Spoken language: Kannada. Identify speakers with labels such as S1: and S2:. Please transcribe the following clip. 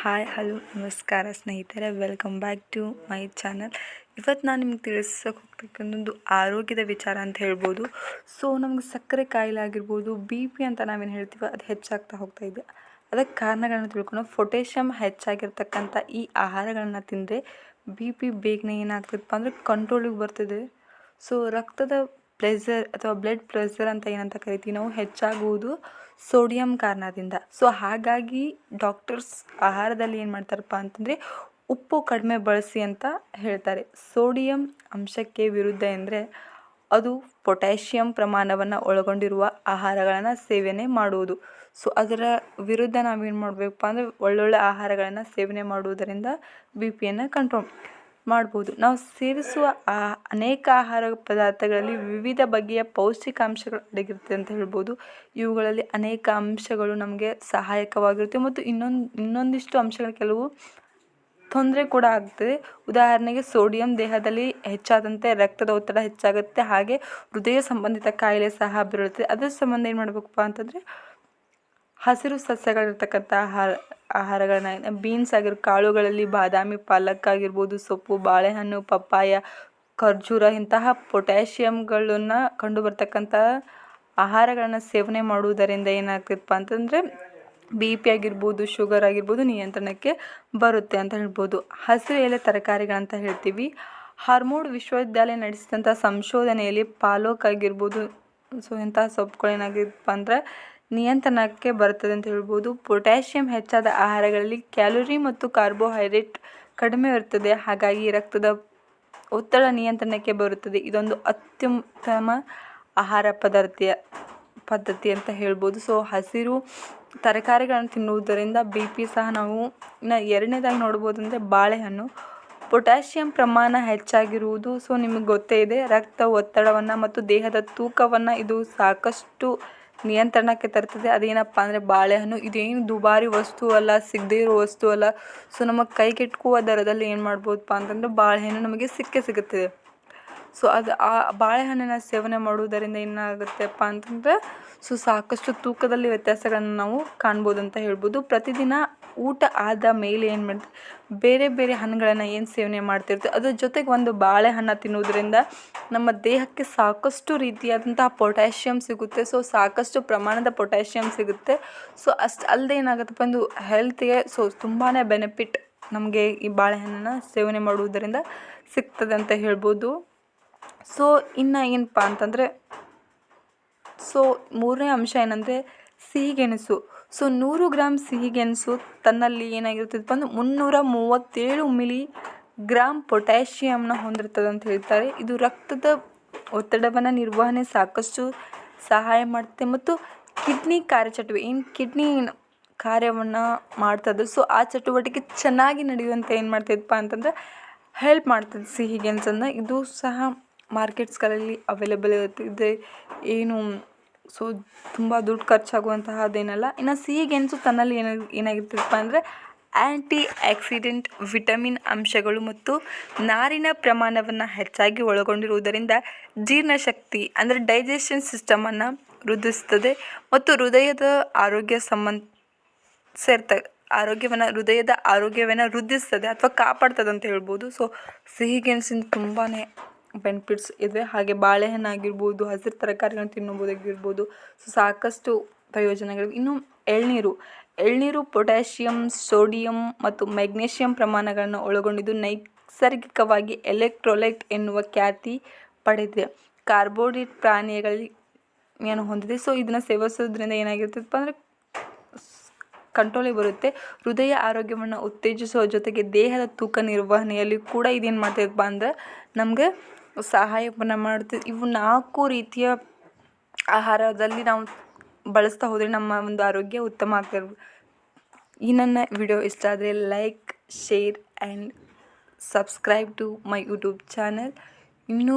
S1: ಹಾಯ್, ಹಲೋ, ನಮಸ್ಕಾರ ಸ್ನೇಹಿತರೆ. Welcome back to my channel ಇವತ್ತು ನಾನು ನಿಮ್ಗೆ ತಿಳಿಸೋಕೆ ಹೋಗ್ತಕ್ಕಂಥದ್ದು ಆರೋಗ್ಯದ ವಿಚಾರ ಅಂತ ಹೇಳ್ಬೋದು. ಸೊ ನಮ್ಗೆ ಸಕ್ಕರೆ ಕಾಯಿಲೆ ಆಗಿರ್ಬೋದು ಬಿ ಪಿ ಅಂತ ನಾವೇನು ಹೇಳ್ತೀವೋ ಅದು ಹೆಚ್ಚಾಗ್ತಾ ಹೋಗ್ತಾ ಇದೆ. ಅದಕ್ಕೆ ಕಾರಣಗಳನ್ನ ತಿಳ್ಕೊಂಡು ಪೊಟ್ಯಾಷಿಯಮ್ ಹೆಚ್ಚಾಗಿರ್ತಕ್ಕಂಥ ಈ ಆಹಾರಗಳನ್ನ ತಿಂದರೆ ಬಿ ಪಿ ಬೇಗನೆ ಏನಾಗ್ತದಪ್ಪ ಅಂದರೆ ಕಂಟ್ರೋಲಿಗೆ ಬರ್ತದೆ. ಸೊ ರಕ್ತದ ಪ್ರೆಷರ್ ಅಥವಾ ಬ್ಲಡ್ ಪ್ರೆಸರ್ ಅಂತ ಏನಂತ ಕರಿತೀವಿ ನಾವು ಹೆಚ್ಚಾಗುವುದು ಸೋಡಿಯಂ ಕಾರಣದಿಂದ. ಸೊ ಹಾಗಾಗಿ ಡಾಕ್ಟರ್ಸ್ ಆಹಾರದಲ್ಲಿ ಏನು ಮಾಡ್ತಾರಪ್ಪ ಅಂತಂದರೆ ಉಪ್ಪು ಕಡಿಮೆ ಬಳಸಿ ಅಂತ ಹೇಳ್ತಾರೆ. ಸೋಡಿಯಂ ಅಂಶಕ್ಕೆ ವಿರುದ್ಧ ಎಂದರೆ ಅದು ಪೊಟ್ಯಾಷಿಯಂ ಪ್ರಮಾಣವನ್ನು ಒಳಗೊಂಡಿರುವ ಆಹಾರಗಳನ್ನು ಸೇವನೆ ಮಾಡುವುದು. ಸೊ ಅದರ ವಿರುದ್ಧ ನಾವೇನು ಮಾಡಬೇಕಪ್ಪ ಅಂದರೆ ಒಳ್ಳೊಳ್ಳೆ ಆಹಾರಗಳನ್ನು ಸೇವನೆ ಮಾಡುವುದರಿಂದ ಬಿ ಪಿಯನ್ನು ಕಂಟ್ರೋಲ್ ಮಾಡ್ಬೋದು. ನಾವು ಸೇವಿಸುವ ಆ ಅನೇಕ ಆಹಾರ ಪದಾರ್ಥಗಳಲ್ಲಿ ವಿವಿಧ ಬಗೆಯ ಪೌಷ್ಟಿಕಾಂಶಗಳು ಅಡಗಿರುತ್ತೆ ಅಂತ ಹೇಳ್ಬೋದು. ಇವುಗಳಲ್ಲಿ ಅನೇಕ ಅಂಶಗಳು ನಮಗೆ ಸಹಾಯಕವಾಗಿರುತ್ತೆ. ಮತ್ತು ಇನ್ನೊಂದು, ಇನ್ನೊಂದಿಷ್ಟು ಅಂಶಗಳು ಕೆಲವು ತೊಂದರೆ ಕೂಡ ಆಗ್ತದೆ. ಉದಾಹರಣೆಗೆ ಸೋಡಿಯಂ ದೇಹದಲ್ಲಿ ಹೆಚ್ಚಾದಂತೆ ರಕ್ತದ ಒತ್ತಡ ಹೆಚ್ಚಾಗುತ್ತೆ. ಹಾಗೆ ಹೃದಯ ಸಂಬಂಧಿತ ಕಾಯಿಲೆ ಸಹ ಬೀರುತ್ತದೆ ಅದರ ಸಂಬಂಧ ಏನು ಮಾಡಬೇಕಪ್ಪ ಅಂತಂದರೆ ಹಸಿರು ಸಸ್ಯಗಳಿರ್ತಕ್ಕಂಥ ಆಹಾರ, ಆಹಾರಗಳನ್ನ ಬೀನ್ಸ್ ಆಗಿರೋ ಕಾಳುಗಳಲ್ಲಿ ಬಾದಾಮಿ ಪಾಲಕ್ ಆಗಿರ್ಬೋದು, ಸೊಪ್ಪು, ಬಾಳೆಹಣ್ಣು, ಪಪ್ಪಾಯ, ಖರ್ಜೂರ ಇಂತಹ ಪೊಟ್ಯಾಷಿಯಮ್ಗಳನ್ನು ಕಂಡು ಬರ್ತಕ್ಕಂಥ ಆಹಾರಗಳನ್ನು ಸೇವನೆ ಮಾಡುವುದರಿಂದ ಏನಾಗ್ತಿತ್ತಪ್ಪ ಅಂತಂದರೆ ಬಿ ಪಿ ಆಗಿರ್ಬೋದು ಶುಗರ್ ಆಗಿರ್ಬೋದು ನಿಯಂತ್ರಣಕ್ಕೆ ಬರುತ್ತೆ ಅಂತ ಹೇಳ್ಬೋದು. ಹಸಿರು ಎಲೆ ತರಕಾರಿಗಳಂತ ಹೇಳ್ತೀವಿ. ಹಾರ್ಮೋಡ್ ವಿಶ್ವವಿದ್ಯಾಲಯ ನಡೆಸಿದಂಥ ಸಂಶೋಧನೆಯಲ್ಲಿ ಪಾಲಕ್ ಆಗಿರ್ಬೋದು, ಸೊ ಇಂತಹ ಸೊಪ್ಪುಗಳೇನಾಗಿತ್ತಪ್ಪ ಅಂದರೆ ನಿಯಂತ್ರಣಕ್ಕೆ ಬರುತ್ತದೆ ಅಂತ ಹೇಳ್ಬೋದು. ಪೊಟ್ಯಾಷಿಯಂ ಹೆಚ್ಚಾದ ಆಹಾರಗಳಲ್ಲಿ ಕ್ಯಾಲೋರಿ ಮತ್ತು ಕಾರ್ಬೋಹೈಡ್ರೇಟ್ ಕಡಿಮೆ ಇರುತ್ತದೆ. ಹಾಗಾಗಿ ರಕ್ತದ ಒತ್ತಡ ನಿಯಂತ್ರಣಕ್ಕೆ ಬರುತ್ತದೆ. ಇದೊಂದು ಅತ್ಯುತ್ತಮ ಆಹಾರ ಪದಾರ್ಥ ಪದ್ಧತಿ ಅಂತ ಹೇಳ್ಬೋದು. ಸೊ ಹಸಿರು ತರಕಾರಿಗಳನ್ನು ತಿನ್ನುವುದರಿಂದ ಬಿ ಪಿ ಸಹ ನಾವು ಇನ್ನು ಎರಡನೇದಾಗಿ ನೋಡ್ಬೋದು ಅಂದರೆ ಬಾಳೆಹಣ್ಣು. ಪೊಟ್ಯಾಷಿಯಂ ಪ್ರಮಾಣ ಹೆಚ್ಚಾಗಿರುವುದು ಸೊ ನಿಮಗೆ ಗೊತ್ತೇ ಇದೆ. ರಕ್ತ ಒತ್ತಡವನ್ನು ಮತ್ತು ದೇಹದ ತೂಕವನ್ನು ಇದು ಸಾಕಷ್ಟು ನಿಯಂತ್ರಣಕ್ಕೆ ತರ್ತದೆ. ಅದೇನಪ್ಪ ಅಂದರೆ ಬಾಳೆಹಣ್ಣು. ಇದೇನು ದುಬಾರಿ ವಸ್ತು ಅಲ್ಲ, ಸಿಗದೇ ಇರೋ ವಸ್ತು ಅಲ್ಲ. ಸೊ ನಮಗೆ ಕೈಗೆಟುಕುವ ದರದಲ್ಲಿ ಏನು ಮಾಡ್ಬೋದಪ್ಪ ಅಂತಂದ್ರೆ ಬಾಳೆಹಣ್ಣು ನಮಗೆ ಸಿಕ್ಕೇ ಸಿಗುತ್ತದೆ. ಸೊ ಅದು ಆ ಬಾಳೆಹಣ್ಣಿನ ಸೇವನೆ ಮಾಡುವುದರಿಂದ ಏನಾಗುತ್ತೆಪ್ಪ ಅಂತಂದರೆ ಸೊ ಸಾಕಷ್ಟು ತೂಕದಲ್ಲಿ ವ್ಯತ್ಯಾಸಗಳನ್ನು ನಾವು ಕಾಣ್ಬೋದು ಅಂತ ಹೇಳ್ಬೋದು. ಪ್ರತಿದಿನ ಊಟ ಆದ ಮೇಲೆ ಏನು ಮಾಡ್ತೀವಿ ಬೇರೆ ಬೇರೆ ಹಣ್ಣುಗಳನ್ನು ಏನು ಸೇವನೆ ಮಾಡ್ತಿರ್ತೀವಿ, ಅದ್ರ ಜೊತೆಗೆ ಒಂದು ಬಾಳೆಹಣ್ಣು ತಿನ್ನೋದ್ರಿಂದ ನಮ್ಮ ದೇಹಕ್ಕೆ ಸಾಕಷ್ಟು ರೀತಿಯಾದಂತಹ ಪೊಟ್ಯಾಷಿಯಮ್ ಸಿಗುತ್ತೆ. ಸೊ ಸಾಕಷ್ಟು ಪ್ರಮಾಣದ ಪೊಟ್ಯಾಷಿಯಮ್ ಸಿಗುತ್ತೆ. ಸೊ ಅಷ್ಟು ಅಲ್ಲದೆ ಏನಾಗುತ್ತಪ್ಪ ಒಂದು ಹೆಲ್ತ್ಗೆ ಸೊ ತುಂಬಾ ಬೆನಿಫಿಟ್ ನಮಗೆ ಈ ಬಾಳೆಹಣ್ಣನ್ನು ಸೇವನೆ ಮಾಡುವುದರಿಂದ ಸಿಗ್ತದೆ ಅಂತ ಹೇಳ್ಬೋದು. ಸೊ ಇನ್ನು ಏನಪ್ಪ ಅಂತಂದರೆ ಸೊ ಮೂರನೇ ಅಂಶ ಏನಂದರೆ ಸಿಹಿಗೆಣಸು ಸೊ ನೂರು ಗ್ರಾಮ್ ಸಿಹಿಗೆಣಸು ತನ್ನಲ್ಲಿ ಏನಾಗಿರ್ತದಪ್ಪ ಅಂದ್ರೆ, ಮುನ್ನೂರ ಮೂವತ್ತೇಳು ಮಿಲಿ ಗ್ರಾಮ್ ಪೊಟ್ಯಾಷಿಯಮ್ನ ಹೊಂದಿರ್ತದೆ ಅಂತ ಹೇಳ್ತಾರೆ. ಇದು ರಕ್ತದ ಒತ್ತಡವನ್ನು ನಿರ್ವಹಣೆ ಸಾಕಷ್ಟು ಸಹಾಯ ಮಾಡುತ್ತೆ ಮತ್ತು ಕಿಡ್ನಿ ಕಾರ್ಯಚಟುವೆ ಏನು ಕಿಡ್ನಿ ಕಾರ್ಯವನ್ನು ಮಾಡ್ತದೆ. ಸೊ ಆ ಚಟುವಟಿಕೆ ಚೆನ್ನಾಗಿ ನಡೆಯುವಂತೆ ಏನು ಮಾಡ್ತದಪ್ಪ ಅಂತಂದರೆ ಹೆಲ್ಪ್ ಮಾಡ್ತದೆ ಸಿಹಿ ಗೆಣಸನ್ನು. ಇದು ಸಹ ಮಾರ್ಕೆಟ್ಸ್ಗಳಲ್ಲಿ ಅವೈಲೇಬಲ್ ಇರುತ್ತೆ. ಏನು ಸೊ ತುಂಬ ದುಡ್ಡು ಖರ್ಚಾಗುವಂತಹದ್ದೇನಲ್ಲ ಇನ್ನು ಸಿಹಿ ಗೆಣಸು ತನ್ನಲ್ಲಿ ಏನ, ಏನಾಗಿರ್ತದಪ್ಪ ಅಂದರೆ ಆ್ಯಂಟಿ ಆಕ್ಸಿಡೆಂಟ್ ವಿಟಮಿನ್ ಅಂಶಗಳು ಮತ್ತು ನಾರಿನ ಪ್ರಮಾಣವನ್ನು ಹೆಚ್ಚಾಗಿ ಒಳಗೊಂಡಿರುವುದರಿಂದ ಜೀರ್ಣಶಕ್ತಿ ಅಂದರೆ ಡೈಜೆಷನ್ ಸಿಸ್ಟಮನ್ನು ವೃದ್ಧಿಸ್ತದೆ ಮತ್ತು ಹೃದಯದ ಆರೋಗ್ಯ ಸಂಬಂಧ, ಸೇರ್ತ, ಆರೋಗ್ಯವನ್ನು, ಹೃದಯದ ಆರೋಗ್ಯವನ್ನು ವೃದ್ಧಿಸ್ತದೆ ಅಥವಾ ಕಾಪಾಡ್ತದೆ ಅಂತ ಹೇಳ್ಬೋದು. ಸೊ ಸಿಹಿ ಗೆಣಸಿನ ತುಂಬಾ ಬೆನಿಫಿಟ್ಸ್ ಇದೆ. ಹಾಗೆ ಬಾಳೆಹಣ್ಣು ಆಗಿರ್ಬೋದು, ಹಸಿರು ತರಕಾರಿಗಳನ್ನು ತಿನ್ನಬೋದಾಗಿರ್ಬೋದು ಸೊ ಸಾಕಷ್ಟು ಪ್ರಯೋಜನಗಳು ಇನ್ನು ಎಳ್ನೀರು. ಎಳ್ನೀರು ಪೊಟ್ಯಾಷಿಯಂ ಸೋಡಿಯಂ ಮತ್ತು ಮೆಗ್ನೀಷಿಯಂ ಪ್ರಮಾಣಗಳನ್ನು ಒಳಗೊಂಡಿದ್ದು ನೈಸರ್ಗಿಕವಾಗಿ ಎಲೆಕ್ಟ್ರೋಲೈಟ್ ಎನ್ನುವ ಖ್ಯಾತಿ ಪಡೆದಿದೆ. ಕಾರ್ಬೋಡಿಟ್ ಪ್ರಾಣಿಗಳಲ್ಲಿ ಏನು ಹೊಂದಿದೆ? ಸೊ ಇದನ್ನು ಸೇವಿಸೋದ್ರಿಂದ ಏನಾಗಿರ್ತದಪ್ಪ ಅಂದರೆ ಕಂಟ್ರೋಲಿಗೆ ಬರುತ್ತೆ. ಹೃದಯ ಆರೋಗ್ಯವನ್ನು ಉತ್ತೇಜಿಸುವ ಜೊತೆಗೆ ದೇಹದ ತೂಕ ನಿರ್ವಹಣೆಯಲ್ಲಿ ಕೂಡ ಇದೇನು ಮಾಡ್ತೈತಪ್ಪ ಅಂದರೆ ನಮಗೆ ಸಹಾಯವನ್ನು ಮಾಡುತ್ತೆ. ಇವು ನಾಲ್ಕು ರೀತಿಯ ಆಹಾರದಲ್ಲಿ ನಾವು ಬಳಸ್ತಾ ಹೋದರೆ ನಮ್ಮ ಒಂದು ಆರೋಗ್ಯ ಉತ್ತಮ ಆಗ್ತದೆ. ಈ ನನ್ನ ವಿಡಿಯೋ ಇಷ್ಟ ಆದರೆ like, share and subscribe to my YouTube channel. ಇನ್ನೂ